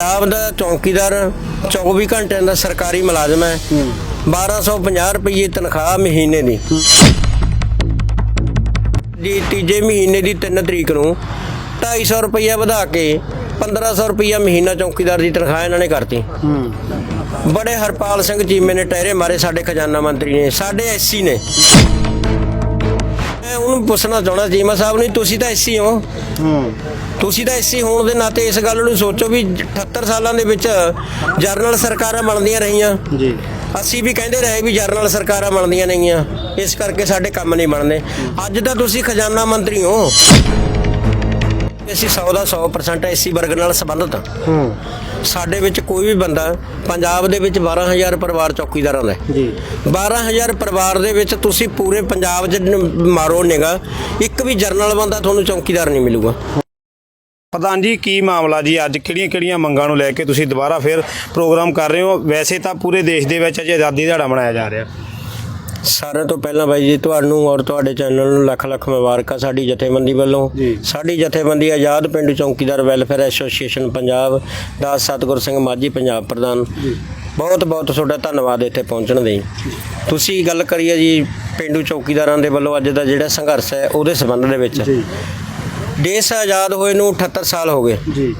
ਪੰਜਾਬ ਦਾ ਚੌਕੀਦਾਰ 24 ਘੰਟਿਆਂ ਦਾ ਸਰਕਾਰੀ ਮੁਲਾਜ਼ਮ ਹੈ। 1250 ਰੁਪਏ ਤਨਖਾਹ ਮਹੀਨੇ ਦੀ। ਜੀ ਤੀਜੇ ਮਹੀਨੇ ਦੀ 3 ਤਰੀਕ ਨੂੰ 250 ਰੁਪਏ ਵਧਾ ਕੇ 1500 ਰੁਪਏ ਮਹੀਨਾ ਚੌਕੀਦਾਰ ਦੀ ਤਨਖਾਹ ਇਹਨਾਂ ਨੇ ਕਰਤੀ। ਬੜੇ ਹਰਪਾਲ ਸਿੰਘ ਚੀਮੇ ਨੇ ਟਹਿਰੇ ਮਾਰੇ ਸਾਡੇ ਖਜ਼ਾਨਾ ਮੰਤਰੀ ਨੇ ਸਾਡੇ ਐਸਸੀ ਨੇ। ਮੈਂ ਉਹਨੂੰ ਪੁੱਛਣਾ ਚਾਹਣਾ ਚੀਮਾ ਸਾਹਿਬ ਨੂੰ ਤੁਸੀਂ ਤਾਂ ਐਸਸੀ ਹੋ। ਤੁਸੀਂ ਤਾਂ ਐਸਸੀ ਹੋਣ ਦੇ ਨਾਤੇ ਇਸ ਗੱਲ ਨੂੰ ਸੋਚੋ ਵੀ 78 ਸਾਲਾਂ ਦੇ ਵਿੱਚ ਜਰਨਲ ਸਰਕਾਰਾਂ ਬਣਦੀਆਂ ਰਹੀਆਂ। ਜੀ। ਅਸੀਂ ਵੀ ਕਹਿੰਦੇ ਰਹੇ ਵੀ ਜਰਨਲ ਸਰਕਾਰਾਂ ਬਣਦੀਆਂ ਨਹੀਂਆਂ। ਇਸ ਕਰਕੇ ਸਾਡੇ ਕੰਮ ਨਹੀਂ ਬਣਦੇ। ਅੱਜ ਤਾਂ ਤੁਸੀਂ ਖਜ਼ਾਨਾ ਮੰਤਰੀ ਹੋ। ਅਸੀਂ 100 ਦਾ 100% ਐਸੀ ਵਰਗ ਨਾਲ ਸੰਬੰਧਿਤ ਹਾਂ। ਸਾਡੇ ਵਿੱਚ ਕੋਈ ਵੀ ਬੰਦਾ ਪੰਜਾਬ ਦੇ ਵਿੱਚ 12000 ਪਰਿਵਾਰ ਚੌਕੀਦਾਰਾਂ ਦਾ। ਜੀ। 12000 ਪਰਿਵਾਰ ਦੇ ਵਿੱਚ ਤੁਸੀਂ ਪੂਰੇ ਪੰਜਾਬ 'ਚ ਮਾਰੋ ਨਿਗਾ ਇੱਕ ਵੀ ਜਰਨਲ ਬੰਦਾ ਤੁਹਾਨੂੰ ਚੌਕੀਦਾਰ ਨਹੀਂ ਮਿਲੂਗਾ। ਪ੍ਰਧਾਨ ਜੀ ਕੀ ਮਾਮਲਾ ਜੀ? ਅੱਜ ਕਿਹੜੀਆਂ ਕਿਹੜੀਆਂ ਮੰਗਾਂ ਨੂੰ ਲੈ ਕੇ ਤੁਸੀਂ ਦੁਬਾਰਾ ਫਿਰ ਪ੍ਰੋਗਰਾਮ ਕਰ ਰਹੇ ਹੋ? ਵੈਸੇ ਤਾਂ ਪੂਰੇ ਦੇਸ਼ ਦੇ ਵਿੱਚ ਅਜੇ ਆਜ਼ਾਦੀ ਦਿਹਾੜਾ ਮਨਾਇਆ ਜਾ ਰਿਹਾ। ਸਾਰਿਆਂ ਤੋਂ ਪਹਿਲਾਂ ਬਾਈ ਜੀ ਤੁਹਾਨੂੰ ਔਰ ਤੁਹਾਡੇ ਚੈਨਲ ਨੂੰ ਲੱਖ ਲੱਖ ਮੁਬਾਰਕਾਂ ਸਾਡੀ ਜਥੇਬੰਦੀ ਵੱਲੋਂ। ਸਾਡੀ ਜਥੇਬੰਦੀ ਆਜ਼ਾਦ ਪਿੰਡੂ ਚੌਕੀਦਾਰ ਵੈਲਫੇਅਰ ਐਸੋਸੀਏਸ਼ਨ ਪੰਜਾਬ ਦਾਸ ਸਤਗੁਰ ਸਿੰਘ ਮਾਝੀ ਪੰਜਾਬ ਪ੍ਰਧਾਨ। ਬਹੁਤ ਬਹੁਤ ਤੁਹਾਡਾ ਧੰਨਵਾਦ ਇੱਥੇ ਪਹੁੰਚਣ ਦੇ। ਤੁਸੀਂ ਗੱਲ ਕਰੀਏ ਜੀ ਪਿੰਡੂ ਚੌਕੀਦਾਰਾਂ ਦੇ ਵੱਲੋਂ ਅੱਜ ਦਾ ਜਿਹੜਾ ਸੰਘਰਸ਼ ਹੈ ਉਹਦੇ ਸੰਬੰਧ ਦੇ ਵਿੱਚ। ਦੇਸ਼ ਆਜ਼ਾਦ ਹੋਏ ਨੂੰ 78 ਸਾਲ ਹੋ ਗਏ। ਜੀ।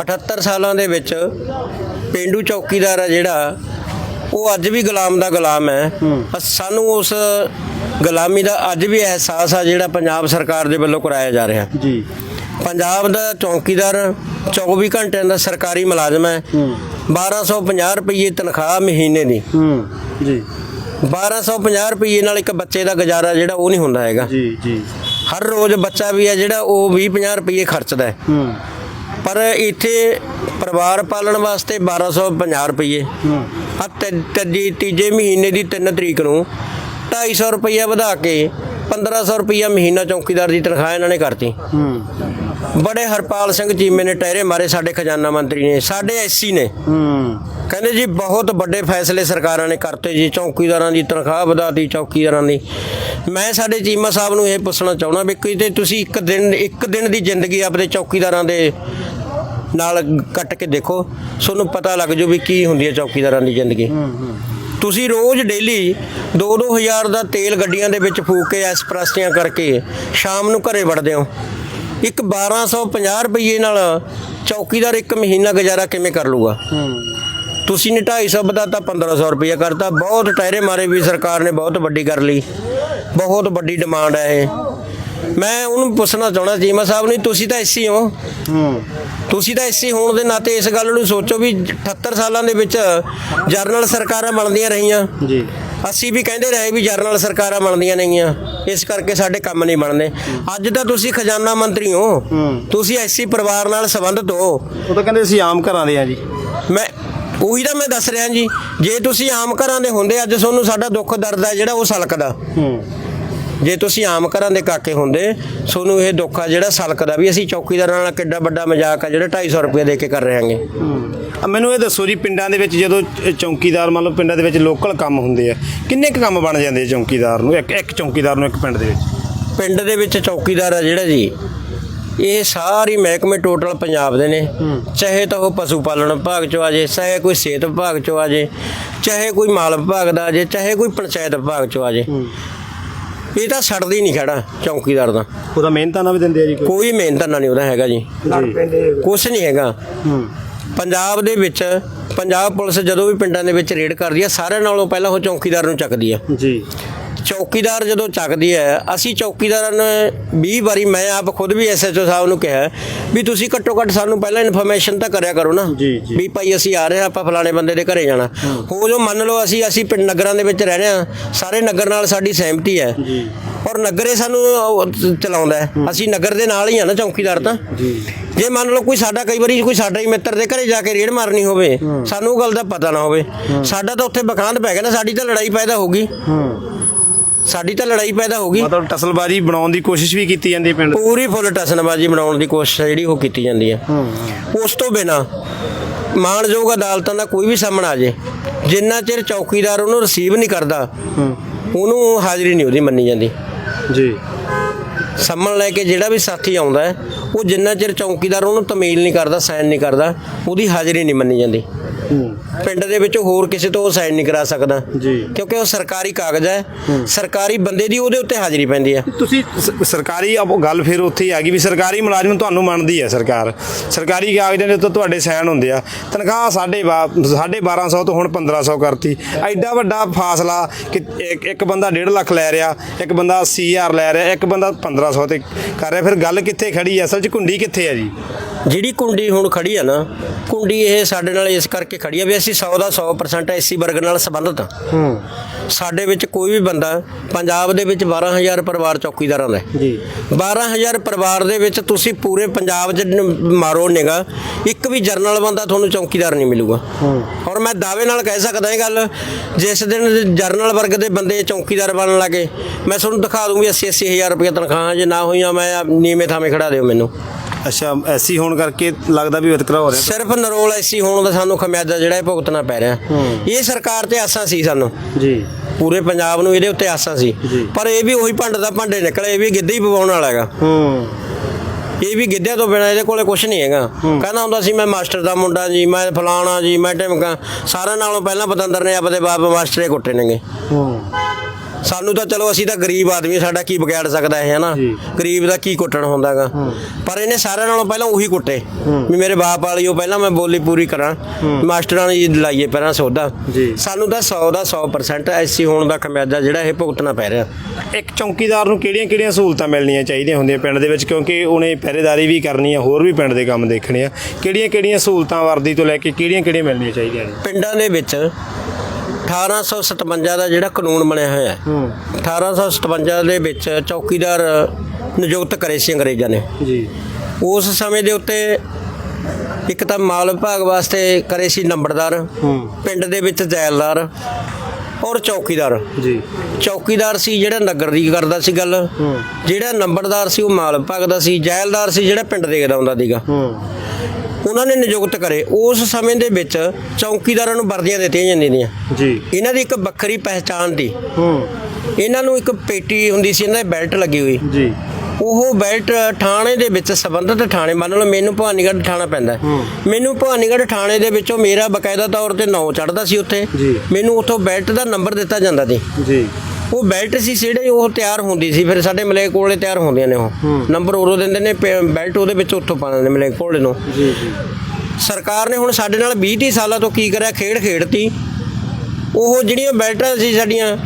78 ਸਾਲਾਂ ਦੇ ਵਿੱਚ ਪਿੰਡੂ ਚੌਕੀਦਾਰ ਆ ਜਿਹੜਾ ਉਹ ਅੱਜ ਵੀ ਗੁਲਾਮ ਦਾ ਗੁਲਾਮ ਹੈ। ਸਾਨੂੰ ਉਸ ਗੁਲਾਮੀ ਦਾ ਅੱਜ ਵੀ ਅਹਿਸਾਸ ਆ ਜਿਹੜਾ ਪੰਜਾਬ ਸਰਕਾਰ ਦੇ ਵੱਲੋਂ ਕਰਾਇਆ ਜਾ ਰਿਹਾ। ਜੀ। ਪੰਜਾਬ ਦਾ ਚੌਕੀਦਾਰ 24 ਘੰਟਿਆਂ ਦਾ ਸਰਕਾਰੀ ਮੁਲਾਜ਼ਮ ਹੈ। 1250 ਰੁਪਏ ਤਨਖਾਹ ਮਹੀਨੇ ਦੀ। ਜੀ। 1250 ਰੁਪਏ ਨਾਲ ਇੱਕ ਬੱਚੇ ਦਾ ਗੁਜ਼ਾਰਾ ਜਿਹੜਾ ਉਹ ਨਹੀਂ ਹੁੰਦਾ ਹੈਗਾ। ਜੀ ਜੀ। ਹਰ ਰੋਜ਼ ਬੱਚਾ ਵੀ ਹੈ ਜਿਹੜਾ ਉਹ 20 50 ਰੁਪਏ ਖਰਚਦਾ ਹੈ। ਹੂੰ। ਪਰ ਇੱਥੇ ਪਰਿਵਾਰ ਪਾਲਣ ਵਾਸਤੇ 1250 ਰੁਪਏ ਹੂੰ। ਆ ਤੀ- ਤੀਜੀ ਤੀਜੇ ਮਹੀਨੇ ਦੀ 3 ਤਰੀਕ ਨੂੰ 250 ਰੁਪਏ ਵਧਾ ਕੇ 1500 ਰੁਪਏ ਮਹੀਨਾ ਚੌਕੀਦਾਰ ਦੀ ਤਨਖਾਹ ਇਹਨਾਂ ਨੇ ਕਰਤੀ। ਹੂੰ। ਬੜੇ ਹਰਪਾਲ ਸਿੰਘ ਚੀਮੇ ਨੇ ਟਹਿਰੇ ਮਾਰੇ ਸਾਡੇ ਖਜ਼ਾਨਾ ਮੰਤਰੀ ਨੇ, ਸਾਡੇ ਐਸਸੀ ਨੇ। ਕਹਿੰਦੇ ਜੀ, ਬਹੁਤ ਵੱਡੇ ਫੈਸਲੇ ਸਰਕਾਰਾਂ ਨੇ ਕਰਤੇ ਜੀ, ਚੌਕੀਦਾਰਾਂ ਦੀ ਤਨਖਾਹ ਵਧਾਤੀ, ਚੌਕੀਦਾਰਾਂ ਦੀ। ਮੈਂ ਸਾਡੇ ਚੀਮਾ ਸਾਹਿਬ ਨੂੰ ਇਹ ਪੁੱਛਣਾ ਚਾਹੁੰਦਾ ਵੀ ਕਿਤੇ ਤੁਸੀਂ ਇੱਕ ਦਿਨ ਇੱਕ ਦਿਨ ਦੀ ਜ਼ਿੰਦਗੀ ਆਪਣੇ ਚੌਕੀਦਾਰਾਂ ਦੇ ਨਾਲ ਕੱਟ ਕੇ ਦੇਖੋ, ਤੁਹਾਨੂੰ ਪਤਾ ਲੱਗ ਜੂ ਵੀ ਕੀ ਹੁੰਦੀ ਹੈ ਚੌਕੀਦਾਰਾਂ ਦੀ ਜ਼ਿੰਦਗੀ। ਤੁਸੀਂ ਰੋਜ਼ ਡੇਲੀ 2-2000 ਦਾ ਤੇਲ ਗੱਡੀਆਂ ਦੇ ਵਿੱਚ ਫੂਕ ਕੇ ਐਸਪ੍ਰੈਸੀਆਂ ਕਰਕੇ ਸ਼ਾਮ ਨੂੰ ਘਰੇ ਵੜਦੇ ਹੋ। ਇੱਕ 1250 ਰੁਪਏ ਨਾਲ ਚੌਕੀਦਾਰ ਇੱਕ ਮਹੀਨਾ ਗੁਜ਼ਾਰਾ ਕਿਵੇਂ ਕਰ ਲੂਗਾ? ਤੁਸੀਂ ਨੇ 250 ਬਤਾਤਾ 1500 ਰੁਪਏ ਕਰਤਾ। ਬਹੁਤ ਟਾਇਰੇ ਮਾਰੇ ਵੀ ਸਰਕਾਰ ਨੇ ਬਹੁਤ ਵੱਡੀ ਕਰ ਲਈ। ਬਹੁਤ ਵੱਡੀ ਡਿਮਾਂਡ ਹੈ ਇਹ। ਮੈਂ ਉਹਨੂੰ ਪੁੱਛਣਾ ਚਾਹਣਾ ਚੀਮਾ ਸਾਹਿਬ ਨੂੰ ਤੁਸੀਂ ਤਾਂ ਐਸੀ ਹੋ। ਹੂੰ। ਤੁਸੀਂ ਤਾਂ ਐਸੀ ਹੋਣ ਦੇ ਨਾਤੇ ਇਸ ਗੱਲ ਨੂੰ ਸੋਚੋ ਵੀ 78 ਸਾਲਾਂ ਦੇ ਵਿੱਚ ਜਰਨਲ ਸਰਕਾਰਾਂ ਬਣਦੀਆਂ ਰਹੀਆਂ। ਜੀ। ਅਸੀਂ ਵੀ ਕਹਿੰਦੇ ਰਹੇ ਵੀ ਜਰਨਲ ਸਰਕਾਰਾਂ ਬਣਦੀਆਂ ਨਹੀਂਆਂ। ਇਸ ਕਰਕੇ ਸਾਡੇ ਕੰਮ ਨਹੀਂ ਬਣਦੇ ਅੱਜ ਤਾਂ ਤੁਸੀਂ ਖਜ਼ਾਨਾ ਮੰਤਰੀ ਹੋ। ਤੁਸੀਂ ਐਸੀ ਪਰਿਵਾਰ ਨਾਲ ਸੰਬੰਧਿਤ ਹੋ। ਉਹ ਤਾਂ ਕਹਿੰਦੇ ਅਸੀਂ ਆਮ ਘਰਾਂ ਦੇ ਆ ਜੀ। ਮੈਂ ਉਹੀ ਤਾਂ ਮੈਂ ਦੱਸ ਰਿਹਾ ਜੀ। ਜੇ ਤੁਸੀਂ ਆਮ ਘਰਾਂ ਦੇ ਹੁੰਦੇ ਅੱਜ ਤੁਹਾਨੂੰ ਸਾਡਾ ਦੁੱਖ ਦਰਦ ਹੈ ਜਿਹੜਾ ਉਹ ਸਲਕਦਾ। ਜੇ ਤੁਸੀਂ ਆਮ ਘਰਾਂ ਦੇ ਕਾਕੇ ਹੁੰਦੇ ਤੁਹਾਨੂੰ ਇਹ ਦੁੱਖ ਆ ਜਿਹੜਾ ਸਲਕਦਾ ਵੀ ਅਸੀਂ ਚੌਕੀਦਾਰਾਂ ਨਾਲ ਕਿੱਡਾ ਵੱਡਾ ਮਜ਼ਾਕ ਆ ਜਿਹੜਾ 250 ਰੁਪਏ ਦੇ ਕੇ ਕਰ ਰਹੇ ਹਾਂਗੇ। ਮੈਨੂੰ ਇਹ ਦੱਸੋ ਜੀ ਪਿੰਡਾਂ ਦੇ ਵਿੱਚ ਜਦੋਂ ਚੌਂਕੀਦਾਰ ਮੰਨ ਲਓ ਪਿੰਡਾਂ ਦੇ ਵਿੱਚ ਲੋਕਲ ਕੰਮ ਹੁੰਦੇ ਆ ਕਿੰਨੇ ਕੁ ਕੰਮ ਬਣ ਜਾਂਦੇ ਆ ਚੌਂਕੀਦਾਰ ਨੂੰ ਇੱਕ ਇੱਕ ਚੌਂਕੀਦਾਰ ਨੂੰ ਇੱਕ ਪਿੰਡ ਦੇ ਵਿੱਚ? ਪਿੰਡ ਦੇ ਵਿੱਚ ਚੌਕੀਦਾਰ ਆ ਜਿਹੜਾ ਜੀ ਇਹ ਸਾਰੀ ਮਹਿਕਮੇ ਟੋਟਲ ਪੰਜਾਬ ਦੇ ਨੇ। ਚਾਹੇ ਤਾਂ ਉਹ ਪਸ਼ੂ ਪਾਲਣ ਵਿਭਾਗ ਚੋਂ ਆ ਜੇ ਚਾਹੇ ਕੋਈ ਸਿਹਤ ਵਿਭਾਗ ਚੋਂ ਆ ਜੇ ਚਾਹੇ ਕੋਈ ਮਾਲ ਵਿਭਾਗ ਦਾ ਆ ਜੇ ਚਾਹੇ ਕੋਈ ਪੰਚਾਇਤ ਵਿਭਾਗ ਚੋਂ ਆ ਜੇ। ਇਹ ਤਾਂ ਛੱਡਦੀ ਨਹੀਂ ਖੜਾ ਚੌਕੀਦਾਰ ਦਾ। ਉਹਦਾ ਮਿਹਨਤਾਂ ਨਾਲ ਵੀ ਦਿੰਦੇ ਆ ਜੀ ਕੋਈ? ਮਿਹਨਤ ਨਹੀਂ ਉਹਦਾ ਹੈਗਾ ਜੀ। ਕੁਛ ਨਹੀਂ ਹੈਗਾ। ਹੂੰ। ਪੰਜਾਬ ਦੇ ਵਿੱਚ, ਪੰਜਾਬ ਪੁਲਿਸ ਜਦੋਂ ਵੀ ਪਿੰਡਾਂ ਦੇ ਵਿੱਚ ਰੇਡ ਕਰਦੀ ਹੈ ਸਾਰਿਆਂ ਨਾਲੋਂ ਪਹਿਲਾਂ ਉਹ ਚੌਕੀਦਾਰ ਨੂੰ ਚੱਕਦੀ ਹੈ ਜੀ। ਚੌਕੀਦਾਰ ਜਦੋਂ ਚੱਕਦੀ ਹੈ ਅਸੀਂ ਚੌਕੀਦਾਰਾਂ ਨੇ 20 ਵਾਰੀ ਮੈਂ ਆਪ ਖੁਦ ਵੀ ਐਸਐਚਓ ਸਾਹਿਬ ਨੂੰ ਕਿਹਾ ਵੀ ਤੁਸੀਂ ਘੱਟੋ ਘੱਟ ਸਾਨੂੰ ਪਹਿਲਾਂ ਇਨਫੋਰਮੇਸ਼ਨ ਤਾਂ ਕਰਿਆ ਕਰੋ ਨਾ। ਵੀ ਭਾਈ ਅਸੀਂ ਆ ਰਹੇ ਹਾਂ ਆਪਾਂ ਫਲਾਣੇ ਬੰਦੇ ਦੇ ਘਰੇ ਜਾਣਾ। ਹੋ। ਜੋ ਮੰਨ ਲਓ ਅਸੀਂ ਅਸੀਂ ਪਿੰਡ ਨਗਰਾਂ ਦੇ ਵਿੱਚ ਰਹਿ ਰਹੇ ਹਾਂ ਸਾਰੇ ਨਗਰ ਨਾਲ ਸਾਡੀ ਸਹਿਮਤੀ ਹੈ। ਔਰ ਨਗਰੇ ਸਾਨੂੰ ਚਲਾਉਂਦਾ ਅਸੀਂ ਨਗਰ ਦੇ ਨਾਲ ਹੀ ਆ ਨਾ ਚੌਕੀਦਾਰ ਤਾਂ। ਜੀ। ਮੰਨ ਲਓ ਕੋਈ ਸਾਡਾ ਕਈ ਵਾਰੀ ਕੋਈ ਸਾਡਾ ਹੀ ਮਿੱਤਰ ਦੇ ਘਰੇ ਜਾ ਕੇ ਰੇਡ ਮਾਰਨੀ ਹੋਵੇ ਸਾਨੂੰ ਉਹ ਗੱਲ ਦਾ ਪਤਾ ਨਾ ਹੋਵੇ। ਸਾਡਾ ਤਾਂ ਉੱਥੇ ਬਖਾਂਦ ਪੈ ਗਿਆ ਨਾ ਸਾਡੀ ਤਾਂ ਲੜਾਈ ਪੈਦਾ ਹੂੰ। ਸਾਡੀ ਤਾਂ ਲੜਾਈ ਪੈਦਾ ਹੋਗੀ ਮਤਲਬ ਟਸਲਬਾਜੀ ਬਣਾਉਣ ਦੀ ਕੋਸ਼ਿਸ਼ ਵੀ ਕੀਤੀ ਜਾਂਦੀ ਹੈ ਪਿੰਡ ਪੂਰੀ ਫੁੱਲ ਟਸਨਬਾਜੀ ਬਣਾਉਣ ਦੀ ਕੋਸ਼ਿਸ਼ ਹੈ ਜਿਹੜੀ ਉਹ ਕੀਤੀ ਜਾਂਦੀ ਹੈ। ਹੂੰ ਉਸ ਤੋਂ ਬਿਨਾ ਮਾਣਯੋਗ ਅਦਾਲਤਾਂ ਦਾ ਕੋਈ ਵੀ ਸਾਹਮਣਾ ਆ ਜੇ ਜਿੰਨਾ ਚਿਰ ਚੌਕੀਦਾਰ ਉਹਨੂੰ ਰਿਸੀਵ ਨਹੀਂ ਕਰਦਾ ਹੂੰ। ਉਹਨੂੰ ਹਾਜ਼ਰੀ ਨਹੀਂ ਉਹਦੀ ਮੰਨੀ ਜਾਂਦੀ। ਜੀ। ਸੰਮਣ ਲੈ ਕੇ ਜਿਹੜਾ ਵੀ ਸਾਥੀ ਆਉਂਦਾ ਹੈ ਉਹ ਜਿੰਨਾ ਚਿਰ ਚੌਕੀਦਾਰ ਉਹਨੂੰ ਤਮੀਲ ਨਹੀਂ ਕਰਦਾ ਸਾਈਨ ਨਹੀਂ ਕਰਦਾ ਉਹਦੀ ਹਾਜ਼ਰੀ ਨਹੀਂ ਮੰਨੀ ਜਾਂਦੀ। ਪਿੰਡ ਦੇ ਵਿੱਚ ਹੋਰ ਕਿਸੇ ਤੋਂ ਉਹ ਸਾਈਨ ਨਹੀਂ ਕਰਾ ਸਕਦਾ। ਜੀ। ਕਿਉਂਕਿ ਉਹ ਸਰਕਾਰੀ ਕਾਗਜ਼ ਹੈ। ਸਰਕਾਰੀ ਬੰਦੇ ਦੀ ਉਹਦੇ ਉੱਤੇ ਹਾਜ਼ਰੀ ਪੈਂਦੀ ਹੈ। ਤੁਸੀਂ ਸਰਕਾਰੀ ਗੱਲ ਫਿਰ ਉੱਥੇ ਹੀ ਆ ਗਈ ਵੀ ਸਰਕਾਰੀ ਮੁਲਾਜ਼ਮ ਤੁਹਾਨੂੰ ਮੰਨਦੀ ਹੈ ਸਰਕਾਰ। ਸਰਕਾਰੀ ਕਾਗਜ਼ਾਂ ਦੇ ਉੱਤੇ ਤੁਹਾਡੇ ਸਾਈਨ ਹੁੰਦੇ ਆ। ਤਨਖਾਹ ਸਾਢੇ ਬਾ- ਸਾਢੇ 1200 ਤੋਂ ਹੁਣ 1500 ਕਰਤੀ। ਐਡਾ ਵੱਡਾ ਫਾਸਲਾ ਕਿ ਇੱਕ ਇੱਕ ਬੰਦਾ 1.5 ਲੱਖ ਲੈ ਰਿਹਾ ਇੱਕ ਬੰਦਾ 80000 ਲੈ ਰਿਹਾ ਇੱਕ ਬੰਦਾ 1500 ਤੇ ਕਰ ਰਿਹਾ। ਫਿਰ ਗੱਲ ਕਿੱਥੇ ਖੜੀ ਹੈ? ਅਸਲ 'ਚ ਕੁੰਡੀ ਕਿੱਥੇ ਹੈ ਜੀ? ਜਿਹੜੀ ਕੁੰਡੀ ਹੁਣ ਖੜੀ ਆ ਨਾ ਕੁੰਡੀ ਇਹ ਸਾਡੇ ਨਾਲ ਇਸ ਕਰਕੇ ਖੜੀ ਆ ਵੀ ਅਸੀਂ 100 ਦਾ 100% ਐਸੀ ਵਰਗ ਨਾਲ ਸੰਬੰਧਿਤ ਹਾਂ। ਸਾਡੇ ਵਿੱਚ ਕੋਈ ਵੀ ਬੰਦਾ ਪੰਜਾਬ ਦੇ ਵਿੱਚ 12000 ਪਰਿਵਾਰ ਚੌਕੀਦਾਰਾਂ ਦਾ ਹੈ। ਜੀ। 12000 ਪਰਿਵਾਰ ਦੇ ਵਿੱਚ ਤੁਸੀਂ ਪੂਰੇ ਪੰਜਾਬ 'ਚ ਮਾਰੋ ਨਿਗਾ ਇੱਕ ਵੀ ਜਰਨਲ ਬੰਦਾ ਤੁਹਾਨੂੰ ਚੌਕੀਦਾਰ ਨਹੀਂ ਮਿਲੂਗਾ। ਔਰ ਮੈਂ ਦਾਅਵੇ ਨਾਲ ਕਹਿ ਸਕਦਾ ਇਹ ਗੱਲ ਜਿਸ ਦਿਨ ਜਰਨਲ ਵਰਗ ਦੇ ਬੰਦੇ ਚੌਕੀਦਾਰ ਬਣਨ ਲੱਗੇ ਮੈਂ ਤੁਹਾਨੂੰ ਦਿਖਾ ਦੂੰਗੀ 80 80000 ਰੁਪਏ ਤਨਖਾਹਾਂ ਜੇ ਨਾ ਹੋਈਆਂ ਮੈਂ ਨੀਵੇਂ ਥਾਵੇਂ ਖੜਾ ਦਿਓ ਮੈਨੂੰ। ਅੱਛਾ ਐਸੀ ਹੋਣ ਕਰਕੇ ਲੱਗਦਾ ਵੀ ਵਿਤਕਰਾ ਹੋ ਰਿਹਾ। ਸਿਰਫ ਨਰੋਲ ਐਸੀ ਹੋਣ ਦਾ ਸਾਨੂੰ ਖਮਿਆਜਾ ਜਿਹੜਾ ਇਹ ਭੁਗਤਣਾ ਪੈ ਰਿਹਾ। ਇਹ ਸਰਕਾਰ ਤੇ ਆਸਾਂ ਸੀ ਸਾਨੂੰ। ਜੀ। ਪੂਰੇ ਪੰਜਾਬ ਨੂੰ ਇਹਦੇ ਉੱਤੇ ਆਸਾਂ ਸੀ। ਪਰ ਇਹ ਵੀ ਉਹੀ ਭੰਡ ਦਾ ਭਾਂਡੇ ਨਿਕਲੇ ਇਹ ਵੀ ਗਿੱਧੇ ਹੀ ਪਵਾਉਣ ਵਾਲਾ ਹੈਗਾ। ਹੂੰ। ਇਹ ਵੀ ਗਿੱਧਿਆਂ ਤੋਂ ਬਿਨਾਂ ਇਹਦੇ ਕੋਲੇ ਕੁਝ ਨਹੀਂ ਹੈਗਾ। ਕਹਿੰਦਾ ਹੁੰਦਾ ਸੀ ਮੈਂ ਮਾਸਟਰ ਦਾ ਮੁੰਡਾ ਜੀ ਮੈਂ ਫਲਾਣਾ ਜੀ ਮੈਂ ਢਿਮਕਾ। ਸਾਰਿਆਂ ਨਾਲੋਂ ਪਹਿਲਾਂ ਪਤੰਦਰ ਨੇ ਆਪਦੇ ਬਾਪ ਮਾਸਟਰੇ ਕੁੱਟੇ ਨੇਗੇ। ਹੂੰ। ਸਾਨੂੰ ਤਾਂ ਚਲੋ ਅਸੀਂ ਤਾਂ ਗਰੀਬ ਆਦਮੀ ਸਾਡਾ ਕੀ ਵਿਗਾੜ ਸਕਦਾ ਇਹ ਹੈ ਨਾ ਜੀ। ਗਰੀਬ ਦਾ ਕੀ ਕੁੱਟਣ ਹੁੰਦਾਗਾ? ਪਰ ਇਹਨੇ ਸਾਰਿਆਂ ਨਾਲੋਂ ਪਹਿਲਾਂ ਉਹੀ ਕੁੱਟੇ। ਵੀ ਮੇਰੇ ਬਾਪ ਵਾਲੀ ਉਹ ਪਹਿਲਾਂ ਮੈਂ ਬੋਲੀ ਪੂਰੀ ਕਰਾਂ। ਮਾਸਟਰਾਂ ਨੇ ਲਾਈਏ ਪਹਿਲਾਂ ਸੌਦਾ। ਸਾਨੂੰ ਤਾਂ 100 ਦਾ 100% ਐਸੀ ਹੋਣ ਦਾ ਖਮਿਆਜਾ ਜਿਹੜਾ ਇਹ ਭੁਗਤਣਾ ਪੈ ਰਿਹਾ। ਇੱਕ ਚੌਕੀਦਾਰ ਨੂੰ ਕਿਹੜੀਆਂ-ਕਿਹੜੀਆਂ ਸਹੂਲਤਾਂ ਮਿਲਣੀਆਂ ਚਾਹੀਦੀਆਂ ਹੁੰਦੀਆਂ ਪਿੰਡ ਦੇ ਵਿੱਚ? ਕਿਉਂਕਿ ਉਹਨੇ ਪਹਿਰੇਦਾਰੀ ਵੀ ਕਰਨੀ ਆ ਹੋਰ ਵੀ ਪਿੰਡ ਦੇ ਕੰਮ ਦੇਖਣੇ ਆ। ਕਿਹੜੀਆਂ-ਕਿਹੜੀਆਂ ਸਹੂਲਤਾਂ ਵਰਦੀ ਤੋਂ ਲੈ ਕੇ ਕਿਹੜੀਆਂ-ਕਿਹੜੀਆਂ ਮਿਲਣੀਆਂ ਚਾਹੀਦੀਆਂ ਨੇ? ਪਿੰਡਾਂ ਦੇ ਵਿੱਚ 1857 ਦਾ ਜਿਹੜਾ ਕਾਨੂੰਨ ਬਣਿਆ ਹੋਇਆ ਹੈ। ਹੂੰ। 1857 ਦੇ ਵਿੱਚ ਚੌਕੀਦਾਰ ਨਿਯੁਕਤ ਕਰੇ ਸੀ ਅੰਗਰੇਜ਼ਾਂ ਨੇ। ਜੀ। ਉਸ ਸਮੇਂ ਦੇ ਉੱਤੇ ਇੱਕ ਤਾਂ ਮਾਲ ਵਿਭਾਗ ਵਾਸਤੇ ਕਰੇ ਸੀ ਨੰਬਰਦਾਰ ਪਿੰਡ ਦੇ ਵਿੱਚ ਜੈਲਦਾਰ ਔਰ ਚੌਕੀਦਾਰ। ਜੀ। ਚੌਕੀਦਾਰ ਸੀ ਜਿਹੜਾ ਨਗਰ ਦੀ ਕਰਦਾ ਸੀ ਗੱਲ। ਜਿਹੜਾ ਨੰਬਰਦਾਰ ਸੀ ਉਹ ਮਾਲ ਵਿਭਾਗ ਦਾ ਸੀ ਜੈਲਦਾਰ ਸੀ ਜਿਹੜਾ ਪਿੰਡ ਦੇਖਦਾ ਹੁੰਦਾ ਸੀਗਾ। ਉਹਨਾਂ ਨੇ ਨਿਯੁਕਤ ਕਰੇ ਉਸ ਸਮੇਂ ਦੇ ਵਿੱਚ ਚੌਕੀਦਾਰਾਂ ਨੂੰ ਵਰਦੀਆਂ ਦਿੱਤੀਆਂ ਜਾਂਦੀਆਂ ਨੇ ਜੀ। ਇਹਨਾਂ ਦੀ ਇੱਕ ਵੱਖਰੀ ਪਹਿਚਾਣ ਸੀ। ਹੂੰ। ਇਹਨਾਂ ਨੂੰ ਇੱਕ ਪੇਟੀ ਹੁੰਦੀ ਸੀ ਇਹਨਾਂ ਦੇ ਬੈਲਟ ਲੱਗੀ ਹੋਈ। ਜੀ। ਉਹ ਬੈਲਟ ਥਾਣੇ ਦੇ ਵਿੱਚ ਸੰਬੰਧਿਤ ਥਾਣੇ ਮੰਨ ਲਓ ਮੈਨੂੰ ਭਵਾਨੀਗੜ੍ਹ ਥਾਣਾ ਪੈਂਦਾ। ਮੈਨੂੰ ਭਵਾਨੀਗੜ੍ਹ ਥਾਣੇ ਦੇ ਵਿੱਚੋਂ ਮੇਰਾ ਬਕਾਇਦਾ ਤੌਰ ਤੇ ਨਾਂ ਚੜਦਾ ਸੀ ਉੱਥੇ। ਮੈਨੂੰ ਉੱਥੋਂ ਬੈਲਟ ਦਾ ਨੰਬਰ ਦਿੱਤਾ ਜਾਂਦਾ ਸੀ। ਜੀ। ਉਹ ਬੈਲਟ ਸੀ ਜਿਹੜੇ ਉਹ ਤਿਆਰ ਹੁੰਦੀ ਸੀ ਫਿਰ ਸਾਡੇ ਮਲੇਕ ਕੋਲੇ ਤਿਆਰ ਹੁੰਦੀਆਂ ਨੇ ਉਹ। ਨੰਬਰ ਉਰੋਂ ਦਿੰਦੇ ਨੇ ਬੈਲਟ ਉਹਦੇ ਵਿੱਚ ਉੱਥੋਂ ਪਾ ਦਿੰਦੇ ਮਲੇਕ ਕੋਲੇ ਨੂੰ। ਜੀ ਜੀ। ਸਰਕਾਰ ਨੇ ਹੁਣ ਸਾਡੇ ਨਾਲ 20 30 ਸਾਲਾਂ ਤੋਂ ਕੀ ਕਰਿਆ ਖੇਡ ਖੇਡਤੀ। ਉਹ ਜਿਹੜੀਆਂ ਬੈਲਟਾਂ ਸੀ ਸਾਡੀਆਂ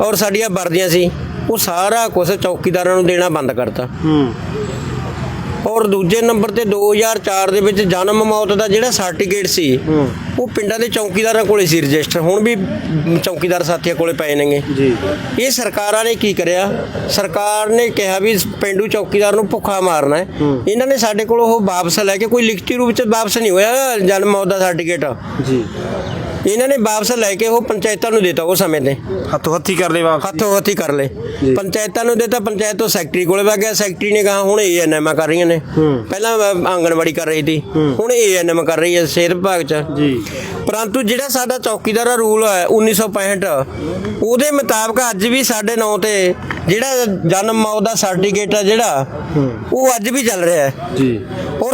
ਔਰ ਸਾਡੀਆਂ ਵਰਦੀਆਂ ਸੀ ਉਹ ਸਾਰਾ ਕੁਝ ਚੌਕੀਦਾਰਾਂ ਨੂੰ ਦੇਣਾ ਬੰਦ ਕਰਤਾ। ਹੂੰ। ਔਰ ਦੂਜੇ ਨੰਬਰ ਤੇ 2004 ਦੇ ਵਿੱਚ ਜਨਮ ਮੌਤ ਦਾ ਜਿਹੜਾ ਸਰਟੀਫਿਕੇਟ ਸੀ। ਉਹ ਪਿੰਡਾਂ ਦੇ ਚੌਕੀਦਾਰਾਂ ਕੋਲੇ ਸੀ ਰਜਿਸਟਰ। ਹੁਣ ਵੀ ਚੌਕੀਦਾਰ ਸਾਥੀਆਂ ਕੋਲੇ ਪਏ ਨੇਗੇ। ਜੀ। ਇਹ ਸਰਕਾਰਾਂ ਨੇ ਕੀ ਕਰਿਆ? ਸਰਕਾਰ ਨੇ ਕਿਹਾ ਵੀ ਪਿੰਡੂ ਚੌਕੀਦਾਰ ਨੂੰ ਭੁੱਖਾ ਮਾਰਨਾ ਹੈ। ਇਹਨਾਂ ਨੇ ਸਾਡੇ ਕੋਲ ਉਹ ਵਾਪਸ ਲੈ ਕੇ ਕੋਈ ਲਿਖਤੀ ਰੂਪ ਚ ਵਾਪਸ ਨਹੀਂ ਹੋਇਆ ਜਨਮ ਮੌਤ ਦਾ ਸਰਟੀਫਿਕੇਟ। ਜੀ। ਇਹਨਾਂ ਨੇ ਵਾਪਸ ਲੈ ਕੇ ਉਹ ਪੰਚਾਇਤਾਂ ਨੂੰ ਦਿੱਤਾ ਉਹ ਸਮੇਂ ਤੇ। ਹੱਥੋਂ ਹੱਥੀ ਕਰ ਲੈ ਵਾਪਸ? ਹੱਥੋਂ ਹੱਥੀ ਕਰ ਲਏ। ਪੰਚਾਇਤਾਂ ਨੂੰ ਦਿੱਤਾ ਪੰਚਾਇਤ ਤੋਂ ਸੈਕਟਰੀ ਕੋਲੇ ਵਗ ਗਿਆ। ਸੈਕਟਰੀ ਨੇ ਕਹਾ ਹੁਣ ਏਐਨਐਮ ਕਰ ਰਹੀਆਂ ਨੇ। ਪਹਿਲਾਂ ਆਂਗਣਵਾੜੀ ਕਰ ਰਹੀ ਸੀ। ਹੁਣ ਏਐਨਐਮ ਕਰ ਰਹੀ ਹੈ ਸਿਹਤ ਵਿਭਾਗ ਚ। ਜੀ। ਪਰੰਤੂ ਜਿਹੜਾ ਸਾਡਾ ਚੌਕੀਦਾਰ ਦਾ ਰੂਲ ਹੈ 1965 ਉਹਦੇ ਮੁਤਾਬਕ ਅੱਜ ਵੀ ਸਾਡੇ ਨਾਂ ਤੇ ਜਿਹੜਾ ਜਨਮ ਮੌਤ ਦਾ ਸਰਟੀਫਿਕੇਟ ਹੈ ਜਿਹੜਾ ਉਹ ਅੱਜ ਵੀ ਚੱਲ ਰਿਹਾ ਹੈ। ਜੀ।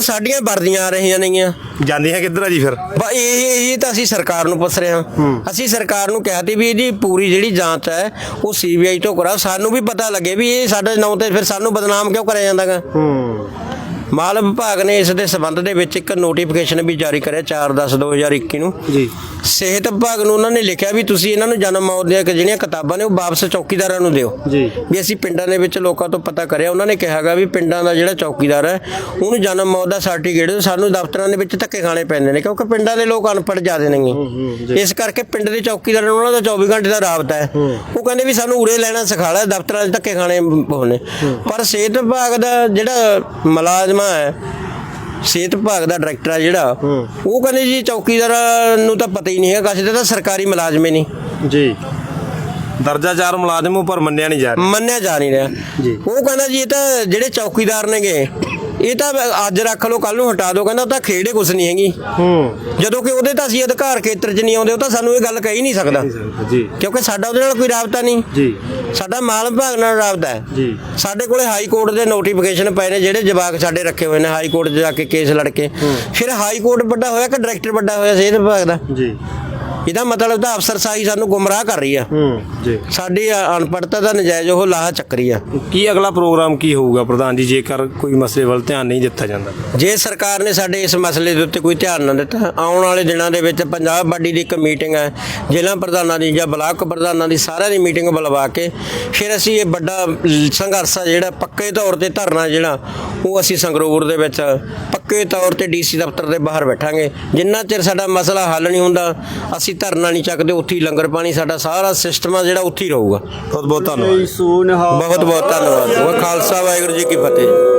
ਔਰ ਸਾਡੀਆਂ ਵਰਦੀਆਂ ਆ ਰਹੀਆਂ ਨੇਗੀਆਂ। ਜਾਂਦੀਆਂ ਕਿੱਧਰ ਆ ਜੀ ਫਿਰ? ਬਾ ਇਹ ਇਹ ਤਾਂ ਅਸੀਂ ਸਰਕਾਰ ਨੂੰ ਪੁੱਛ ਰਹੇ ਹਾਂ। ਅਸੀਂ ਸਰਕਾਰ ਨੂੰ ਕਿਹਾ ਤੀ ਵੀ ਇਹਦੀ ਪੂਰੀ ਜਿਹੜੀ ਜਾਂਚ ਹੈ ਉਹ ਸੀਬੀਆਈ ਤੋਂ ਕਰਾ ਸਾਨੂੰ ਵੀ ਪਤਾ ਲੱਗੇ ਵੀ ਇਹ ਸਾਡੇ ਨਾਂ ਤੇ ਫਿਰ ਸਾਨੂੰ ਬਦਨਾਮ ਕਿਉਂ ਕਰਿਆ ਜਾਂਦਾਗਾ ਹੂੰ। ਮਾਲ ਵਿਭਾਗ ਨੇ ਇਸ ਦੇ ਸਬੰਧ ਦੇ ਵਿੱਚ ਇੱਕ ਨੋਟੀਫਿਕੇਸ਼ਨ ਵੀ ਜਾਰੀ ਕਰਿਆ 4/10/2021 ਨੂੰ। ਜੀ। ਸਿਹਤ ਵਿਭਾਗ ਨੂੰ ਉਹਨਾਂ ਨੇ ਲਿਖਿਆ ਵੀ ਤੁਸੀਂ ਇਹਨਾਂ ਨੂੰ ਜਨਮ ਮੌਤ ਦੀਆਂ ਜਿਹੜੀਆਂ ਕਿਤਾਬਾਂ ਨੇ ਉਹ ਵਾਪਸ ਚੌਕੀਦਾਰਾਂ ਨੂੰ ਦਿਓ। ਜੀ। ਵੀ ਅਸੀਂ ਪਿੰਡਾਂ ਦੇ ਵਿੱਚ ਲੋਕਾਂ ਤੋਂ ਪਤਾ ਕਰਿਆ। ਉਹਨਾਂ ਨੇ ਕਿਹਾਗਾ ਵੀ ਪਿੰਡਾਂ ਦਾ ਜਿਹੜਾ ਚੌਕੀਦਾਰ ਹੈ ਉਹਨੂੰ ਜਨਮ ਮੌਤ ਦਾ ਸਰਟੀਫਿਕੇਟ ਸਾਨੂੰ ਦਫ਼ਤਰਾਂ ਦੇ ਵਿੱਚ ਧੱਕੇ ਖਾਣੇ ਪੈਂਦੇ ਨੇ ਕਿਉਂਕਿ ਪਿੰਡਾਂ ਦੇ ਲੋਕ ਅਨਪੜ੍ਹ ਜ਼ਿਆਦੇ ਨੇਗੇ ਇਸ ਕਰਕੇ ਪਿੰਡ ਦੇ ਚੌਕੀਦਾਰਾਂ ਨੂੰ ਉਹਨਾਂ ਦਾ 24 ਘੰਟੇ ਦਾ ਰਾਬਤਾ ਹੈ। ਉਹ ਕਹਿੰਦੇ ਵੀ ਸਾਨੂੰ ਉਰੇ ਲੈਣਾ ਸਿਖਾ ਲੈ ਦਫ਼ਤਰਾਂ 'ਚ ਧੱਕੇ ਖਾਣੇ ਹੋਣੇ ਪਰ ਸਿਹਤ ਵਿਭਾਗ ਦਾ ਜਿਹੜਾ ਮੁਲਾਜ਼ਮਾ ਹੈ ਸਿਹਤ ਵਿਭਾਗ ਦਾ ਡਾਇਰੈਕਟਰ ਆ ਜਿਹੜਾ ਉਹ ਕਹਿੰਦੇ ਜੀ ਚੌਕੀਦਾਰ ਨੂੰ ਤਾਂ ਪਤਾ ਹੀ ਨਹੀਂ ਹੈ ਕਿਸੇ ਦਾ ਤਾਂ ਸਰਕਾਰੀ ਮੁਲਾਜ਼ਮ ਹੀ ਨਹੀਂ। ਜੀ। ਦਰਜਾ ਚਾਰ ਮੁਲਾਜ਼ਮ ਉੱਪਰ ਮੰਨਿਆ ਨਹੀਂ ਜਾ ਰਿਹਾ। ਮੰਨਿਆ ਜਾ ਨਹੀਂ ਰਿਹਾ। ਜੀ। ਉਹ ਕਹਿੰਦਾ ਜੀ ਇਹ ਤਾਂ ਜਿਹੜੇ ਚੌਕੀਦਾਰ ਨੇਗੇ ਇਹ ਤਾਂ ਅੱਜ ਰੱਖ ਲਓ ਕੱਲ ਨੂੰ ਹਟਾ ਦਿਓ ਕਹਿੰਦਾ ਉਹ ਤਾਂ ਖੇੜੇ ਕੁਛ ਨਹੀਂ ਹੈਗੀ। ਹੂੰ। ਜਦੋਂ ਕਿ ਉਹਦੇ ਤਾਂ ਅਸੀਂ ਅਧਿਕਾਰ ਖੇਤਰ 'ਚ ਨਹੀਂ ਆਉਂਦੇ ਉਹ ਤਾਂ ਸਾਨੂੰ ਇਹ ਗੱਲ ਕਹਿ ਨਹੀਂ ਸਕਦਾ। ਜੀ। ਕਿਉਂਕਿ ਸਾਡਾ ਉਹਦੇ ਨਾਲ ਕੋਈ ਰਾਬਤਾ ਨਹੀਂ। ਜੀ। ਸਾਡਾ ਮਾਲ ਵਿਭਾਗ ਨਾਲ ਰਾਬਤਾ ਹੈ। ਜੀ। ਸਾਡੇ ਕੋਲੇ ਹਾਈ ਕੋਰਟ ਦੇ ਨੋਟੀਫਿਕੇਸ਼ਨ ਪਏ ਨੇ ਜਿਹੜੇ ਜਵਾਕ ਸਾਡੇ ਰੱਖੇ ਹੋਏ ਨੇ ਹਾਈ ਕੋਰਟ 'ਚ ਜਾ ਕੇ ਕੇਸ ਲੜ ਕੇ ਫਿਰ ਹਾਈ ਕੋਰਟ ਵੱਡਾ ਹੋਇਆ ਕਿ ਡਾਇਰੈਕਟਰ ਵੱਡਾ ਹੋਇਆ ਸਿਹਤ ਵਿਭਾਗ ਦਾ? ਜੀ। ਇਹਦਾ ਮਤਲਬ ਤਾਂ ਅਫਸਰਸ਼ਾਹੀ ਸਾਨੂੰ ਗੁੰਮਰਾਹ ਕਰ ਰਹੀ ਆ। ਹੂੰ ਜੀ। ਸਾਡੀ ਅ- ਅਨਪੜ੍ਹਤਾ ਦਾ ਨਜਾਇਜ਼ ਉਹ ਲਾਹਾ ਚੱਕਰੀ ਆ। ਕੀ ਅਗਲਾ ਪ੍ਰੋਗਰਾਮ ਕੀ ਹੋਊਗਾ ਪ੍ਰਧਾਨ ਜੀ ਜੇਕਰ ਕੋਈ ਮਸਲੇ ਵੱਲ ਧਿਆਨ ਨਹੀਂ ਦਿੱਤਾ ਜਾਂਦਾ? ਜੇ ਸਰਕਾਰ ਨੇ ਸਾਡੇ ਇਸ ਮਸਲੇ ਦੇ ਉੱਤੇ ਕੋਈ ਧਿਆਨ ਨਾ ਦਿੱਤਾ ਆਉਣ ਵਾਲੇ ਦਿਨਾਂ ਦੇ ਵਿੱਚ ਪੰਜਾਬ ਬਾਡੀ ਦੀ ਇੱਕ ਮੀਟਿੰਗ ਹੈ ਜ਼ਿਲ੍ਹਾ ਪ੍ਰਧਾਨਾਂ ਦੀ ਜਾਂ ਬਲਾਕ ਪ੍ਰਧਾਨਾਂ ਦੀ ਸਾਰਿਆਂ ਦੀ ਮੀਟਿੰਗ ਬੁਲਵਾ ਕੇ ਫਿਰ ਅਸੀਂ ਇਹ ਵੱਡਾ ਸੰਘਰਸ਼ ਆ ਜਿਹੜਾ ਪੱਕੇ ਤੌਰ ਤੇ ਧਰਨਾ ਜਿਹੜਾ ਉਹ ਅਸੀਂ ਸੰਗਰੂਰ ਦੇ ਵਿੱਚ ਪੱਕੇ ਤੌਰ ਤੇ ਡੀਸੀ ਦਫ਼ਤਰ ਦੇ ਬਾਹਰ ਬੈਠਾਂਗੇ। ਜਿੰਨਾ ਚਿਰ ਸਾਡਾ ਮਸਲਾ ਹੱਲ ਨਹੀਂ ਹੁੰਦਾ ਅਸੀਂ ਧਰਨਾ ਨਹੀਂ ਚੱਕਦੇ ਉੱਥੇ ਹੀ ਲੰਗਰ ਪਾਣੀ ਸਾਡਾ ਸਾਰਾ ਸਿਸਟਮ ਆ ਜਿਹੜਾ ਉੱਥੇ ਹੀ ਰਹੂਗਾ। ਬਹੁਤ ਬਹੁਤ ਧੰਨਵਾਦ। ਬਹੁਤ ਬਹੁਤ ਧੰਨਵਾਦ। ਉਹ ਖਾਲਸਾ ਵਾਹਿਗੁਰੂ ਜੀ ਕੀ ਫਤਿਹ।